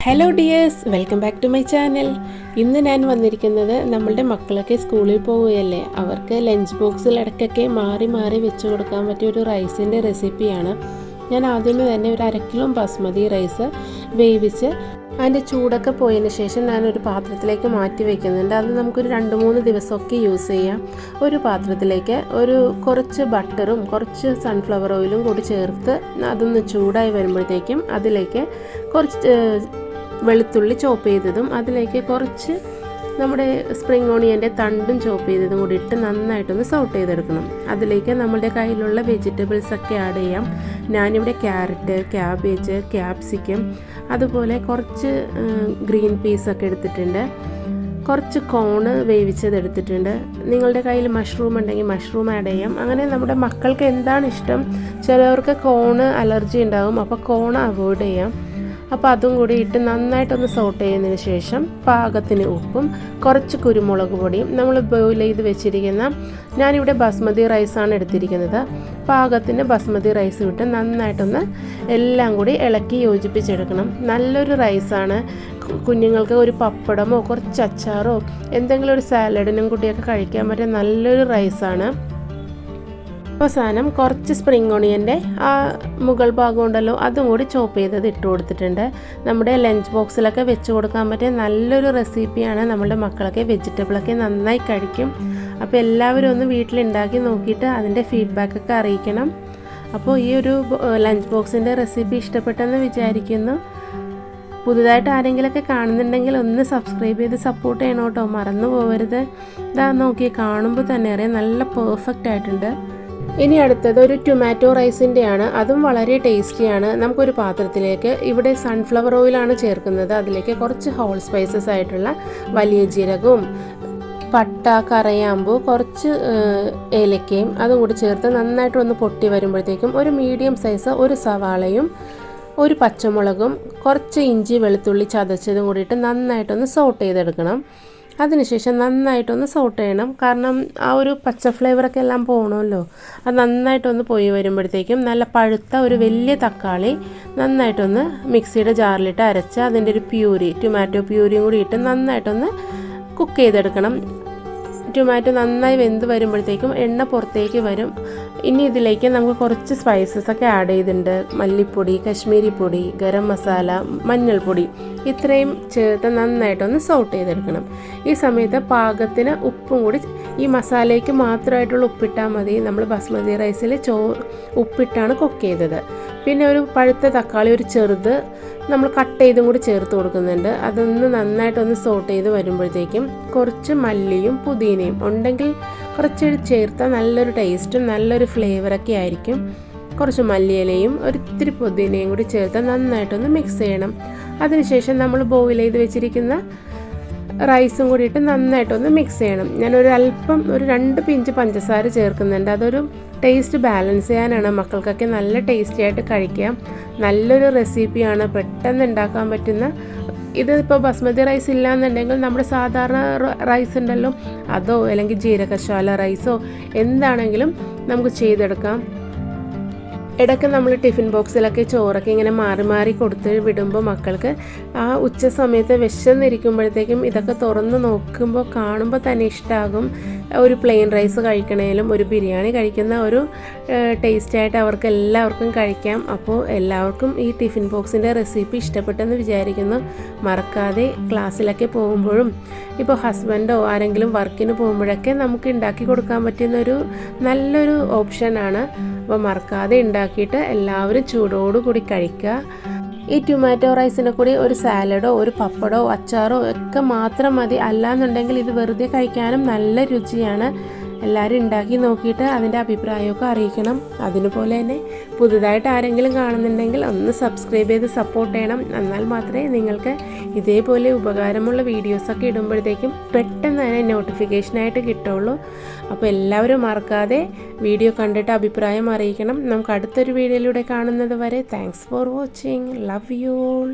Hello dears welcome back to my channel ഇന്ന് ഞാൻ വന്നിരിക്കുന്നത് നമ്മളുടെ മക്കളൊക്കെ സ്കൂളിൽ പോവുകയല്ലേ? അവർക്ക് ലഞ്ച് ബോക്സിൽ ഇടയ്ക്കൊക്കെ മാറി മാറി വെച്ച് കൊടുക്കാൻ പറ്റിയ ഒരു റൈസിന്റെ റെസിപ്പിയാണ് ഞാൻ ആദ്യമേ തന്നെ ഒരു അര കിലോ ബസ്മതി റൈസ് വേവിച്ച് അതിന്റെ ചൂടൊക്കെ പോയതിന് ശേഷം ഞാനൊരു പാത്രത്തിലേക്ക് മാറ്റി വയ്ക്കുന്നുണ്ട് അത് നമുക്കൊരു രണ്ട് മൂന്ന് ദിവസമൊക്കെ യൂസ് ചെയ്യാം. ഒരു പാത്രത്തിലേക്ക് ഒരു കുറച്ച് ബട്ടറും കുറച്ച് സൺഫ്ലവർ ഓയിലും കൂടി ചേർത്ത് അതൊന്ന് ചൂടായി വരുമ്പോഴത്തേക്കും അതിലേക്ക് കുറച്ച് വെളുത്തുള്ളി ചോപ്പ് ചെയ്തതും അതിലേക്ക് കുറച്ച് നമ്മുടെ സ്പ്രിംഗ് ഓണിയന്റെ തണ്ടും ചോപ്പ് ചെയ്തതും കൂടി ഇട്ട് നന്നായിട്ടൊന്ന് സോട്ട് ചെയ്തെടുക്കണം. അതിലേക്ക് നമ്മുടെ കയ്യിലുള്ള വെജിറ്റബിൾസ് ഒക്കെ ആഡ് ചെയ്യാം. ഞാനിവിടെ ക്യാരറ്റ് ക്യാബേജ് ക്യാപ്സിക്കം അതുപോലെ കുറച്ച് ഗ്രീൻ പീസ് ഒക്കെ എടുത്തിട്ടുണ്ട്. കുറച്ച് കോണ് വേവിച്ചത് എടുത്തിട്ടുണ്ട്. നിങ്ങളുടെ കയ്യിൽ മഷ്റൂം ഉണ്ടെങ്കിൽ മഷ്റൂം ആഡ് ചെയ്യാം. അങ്ങനെ നമ്മുടെ മക്കൾക്ക് എന്താണ് ഇഷ്ടം? ചിലവർക്ക് കോണ് അലർജി ഉണ്ടാകും അപ്പോൾ കോണ് അവോയ്ഡ് ചെയ്യാം. അപ്പോൾ അതും കൂടി ഇട്ട് നന്നായിട്ടൊന്ന് സോട്ട് ചെയ്യുന്നതിന് ശേഷം പാകത്തിന് ഉപ്പും കുറച്ച് കുരുമുളക് പൊടിയും നമ്മൾ ബോയിൽ ചെയ്ത് വെച്ചിരിക്കുന്ന ഞാനിവിടെ ബസ്മതി റൈസാണ് എടുത്തിരിക്കുന്നത്. പാകത്തിന് ബസ്മതി റൈസ് ഇട്ട് നന്നായിട്ടൊന്ന് എല്ലാം കൂടി ഇളക്കി യോജിപ്പിച്ചെടുക്കണം. നല്ലൊരു റൈസാണ് കുഞ്ഞുങ്ങൾക്ക് ഒരു പപ്പടമോ കുറച്ച് അച്ചാറോ എന്തെങ്കിലും ഒരു സാലഡിനും കൂടിയൊക്കെ കഴിക്കാൻ പറ്റിയ നല്ലൊരു റൈസാണ് അവസാനം കുറച്ച് സ്പ്രിംഗ് ഓണിയന്റെ ആ മുകൾ ഭാഗം ഉണ്ടല്ലോ അതും കൂടി ചോപ്പ് ചെയ്തത് ഇട്ട് കൊടുത്തിട്ടുണ്ട്. നമ്മുടെ ലഞ്ച് ബോക്സിലൊക്കെ വെച്ച് കൊടുക്കാൻ പറ്റിയ നല്ലൊരു റെസിപ്പിയാണ് നമ്മുടെ മക്കളൊക്കെ വെജിറ്റബിളൊക്കെ നന്നായി കഴിക്കും. അപ്പോൾ എല്ലാവരും ഒന്ന് വീട്ടിലുണ്ടാക്കി നോക്കിയിട്ട് അതിന്റെ ഫീഡ്ബാക്കൊക്കെ അറിയിക്കണം. അപ്പോൾ ഈ ഒരു ലഞ്ച് ബോക്സിന്റെ റെസിപ്പി ഇഷ്ടപ്പെട്ടെന്ന് വിചാരിക്കുന്നു. പുതുതായിട്ട് ആരെങ്കിലുമൊക്കെ കാണുന്നുണ്ടെങ്കിൽ ഒന്ന് സബ്സ്ക്രൈബ് ചെയ്ത് സപ്പോർട്ട് ചെയ്യണം കേട്ടോ. മറന്നു പോകരുത് ഇതാ നോക്കി കാണുമ്പോൾ തന്നെ അറിയാം നല്ല പെർഫെക്റ്റ് ആയിട്ടുണ്ട്. ഇനി അടുത്തത് ഒരു ടൊമാറ്റോ റൈസിന്റെ ആണ് അതും വളരെ ടേസ്റ്റിയാണ് നമുക്കൊരു പാത്രത്തിലേക്ക് ഇവിടെ സൺഫ്ലവർ ഓയിലാണ് ചേർക്കുന്നത്. അതിലേക്ക് കുറച്ച് ഹോൾ സ്പൈസസ് ആയിട്ടുള്ള വലിയ ജീരകവും പട്ട കറയാമ്പൂ കുറച്ച് ഏലക്കയും അതും കൂടി ചേർത്ത് നന്നായിട്ടൊന്ന് പൊട്ടി വരുമ്പോഴത്തേക്കും ഒരു മീഡിയം സൈസ് ഒരു സവാളയും ഒരു പച്ചമുളകും കുറച്ച് ഇഞ്ചി വെളുത്തുള്ളി ചതച്ചതും കൂടിയിട്ട് നന്നായിട്ടൊന്ന് സോട്ട് ചെയ്തെടുക്കണം. അതിനുശേഷം നന്നായിട്ടൊന്ന് സോട്ട് ചെയ്യണം. കാരണം ആ ഒരു പച്ച ഫ്ലേവറൊക്കെ എല്ലാം പോകണമല്ലോ അത് നന്നായിട്ടൊന്ന് പോയി വരുമ്പോഴത്തേക്കും നല്ല പഴുത്ത ഒരു വലിയ തക്കാളി നന്നായിട്ടൊന്ന് മിക്സിയുടെ ജാറിലിട്ട് അരച്ച് അതിന്റെ ഒരു പ്യൂരി ടൊമാറ്റോ പ്യൂരിയും കൂടി ഇട്ട് നന്നായിട്ടൊന്ന് കുക്ക് ചെയ്തെടുക്കണം. ടൊമാറ്റോ നന്നായി വെന്ത് വരുമ്പോഴത്തേക്കും എണ്ണ പുറത്തേക്ക് വരും. ഇനി ഇതിലേക്ക് നമുക്ക് കുറച്ച് സ്പൈസസ് ഒക്കെ ആഡ് ചെയ്തിട്ടുണ്ട്. മല്ലിപ്പൊടി കശ്മീരി പൊടി ഗരം മസാല മഞ്ഞൾപ്പൊടി. ഇത്രയും ചേർത്ത് നന്നായിട്ടൊന്ന് സോട്ട് ചെയ്തെടുക്കണം. ഈ സമയത്ത് പാകത്തിന് ഉപ്പും കൂടി ഈ മസാലയ്ക്ക് മാത്രമായിട്ടുള്ള ഉപ്പിട്ടാൽ മതി. നമ്മൾ ബസ്മതി റൈസിൽ ചോ ഉപ്പിട്ടാണ് കുക്ക് ചെയ്തത്. പിന്നെ ഒരു പഴുത്ത തക്കാളി ഒരു ചെറുത് നമ്മൾ കട്ട് ചെയ്തും കൂടി ചേർത്ത് കൊടുക്കുന്നുണ്ട്. അതൊന്ന് നന്നായിട്ടൊന്ന് സോട്ട് ചെയ്ത് വരുമ്പോഴത്തേക്കും കുറച്ച് മല്ലിയും പുതിനയും ഉണ്ടെങ്കിൽ കുറച്ച് ചേർത്താൽ നല്ലൊരു ടേസ്റ്റും നല്ലൊരു ഫ്ലേവറൊക്കെ ആയിരിക്കും. കുറച്ച് മല്ലിയിലയും ഒരിത്തിരി പുതിനയും കൂടി ചേർത്ത് നന്നായിട്ടൊന്ന് മിക്സ് ചെയ്യണം. അതിനുശേഷം നമ്മൾ ബോയിൽ ചെയ്ത് വെച്ചിരിക്കുന്ന റൈസും കൂടി ഇട്ട് നന്നായിട്ടൊന്ന് മിക്സ് ചെയ്യണം. ഞാനൊരു അല്പം ഒരു രണ്ട് പിഞ്ച് പഞ്ചസാര ചേർക്കുന്നുണ്ട്. അതൊരു ടേസ്റ്റ് ബാലൻസ് ചെയ്യാനാണ് മക്കൾക്കൊക്കെ നല്ല ടേസ്റ്റി ആയിട്ട് കഴിക്കാം. നല്ലൊരു റെസിപ്പിയാണ് പെട്ടെന്ന് ഉണ്ടാക്കാൻ പറ്റുന്ന. ഇതിപ്പോൾ ബസ്മതി റൈസ് ഇല്ലാന്നുണ്ടെങ്കിൽ നമ്മുടെ സാധാരണ റൈസ് ഉണ്ടല്ലോ. അതോ അല്ലെങ്കിൽ ജീരകശാല റൈസോ എന്താണെങ്കിലും നമുക്ക് ചെയ്തെടുക്കാം. ഇടയ്ക്ക് നമ്മൾ ടിഫിൻ ബോക്സിലൊക്കെ ചോറൊക്കെ ഇങ്ങനെ മാറി മാറി കൊടുത്ത് വിടുമ്പോൾ മക്കൾക്ക് ആ ഉച്ച സമയത്ത് വിശന്നിരിക്കുമ്പോഴത്തേക്കും ഇതൊക്കെ തുറന്ന് നോക്കുമ്പോൾ കാണുമ്പോൾ തന്നെ ഇഷ്ടമാകും ഒരു പ്ലെയിൻ റൈസ് കഴിക്കണേലും ഒരു ബിരിയാണി കഴിക്കുന്ന ഒരു ടേസ്റ്റായിട്ട് അവർക്ക് എല്ലാവർക്കും കഴിക്കാം. അപ്പോൾ എല്ലാവർക്കും ഈ ടിഫിൻ ബോക്സിന്റെ റെസിപ്പി ഇഷ്ടപ്പെട്ടെന്ന് വിചാരിക്കുന്നു. മറക്കാതെ ക്ലാസ്സിലൊക്കെ പോകുമ്പോഴും ഇപ്പോൾ ഹസ്ബൻഡോ ആരെങ്കിലും വർക്കിന് പോകുമ്പോഴൊക്കെ നമുക്ക് ഉണ്ടാക്കി കൊടുക്കാൻ പറ്റുന്ന ഒരു നല്ലൊരു ഓപ്ഷനാണ് അപ്പോൾ മറക്കാതെ ഉണ്ടാക്കിയിട്ട് എല്ലാവരും ചൂടോടുകൂടി കഴിക്കുക ഈ ടൊമാറ്റോ റൈസിന്റെ കൂടി ഒരു സാലഡോ ഒരു പപ്പടോ അച്ചാറോ ഒക്കെ മാത്രം മതി. അല്ലാന്നുണ്ടെങ്കിൽ ഇത് വെറുതെ കഴിക്കാനും നല്ല രുചിയാണ്. എല്ലാവരും ഉണ്ടാക്കി നോക്കിയിട്ട് അതിന്റെ അഭിപ്രായമൊക്കെ അറിയിക്കണം. അതിനുപോലെ തന്നെ പുതുതായിട്ട് ആരെങ്കിലും കാണുന്നുണ്ടെങ്കിൽ ഒന്ന് സബ്സ്ക്രൈബ് ചെയ്ത് സപ്പോർട്ട് ചെയ്യണം. എന്നാൽ മാത്രമേ നിങ്ങൾക്ക് ഇതേപോലെ ഉപകാരമുള്ള വീഡിയോസൊക്കെ ഇടുമ്പോഴത്തേക്കും പെട്ടെന്ന് തന്നെ നോട്ടിഫിക്കേഷനായിട്ട് കിട്ടുള്ളൂ അപ്പോൾ എല്ലാവരും മറക്കാതെ വീഡിയോ കണ്ടിട്ട് അഭിപ്രായം അറിയിക്കണം. നമുക്ക് അടുത്തൊരു വീഡിയോയിലൂടെ കാണുന്നത് വരെ thanks for watching love you all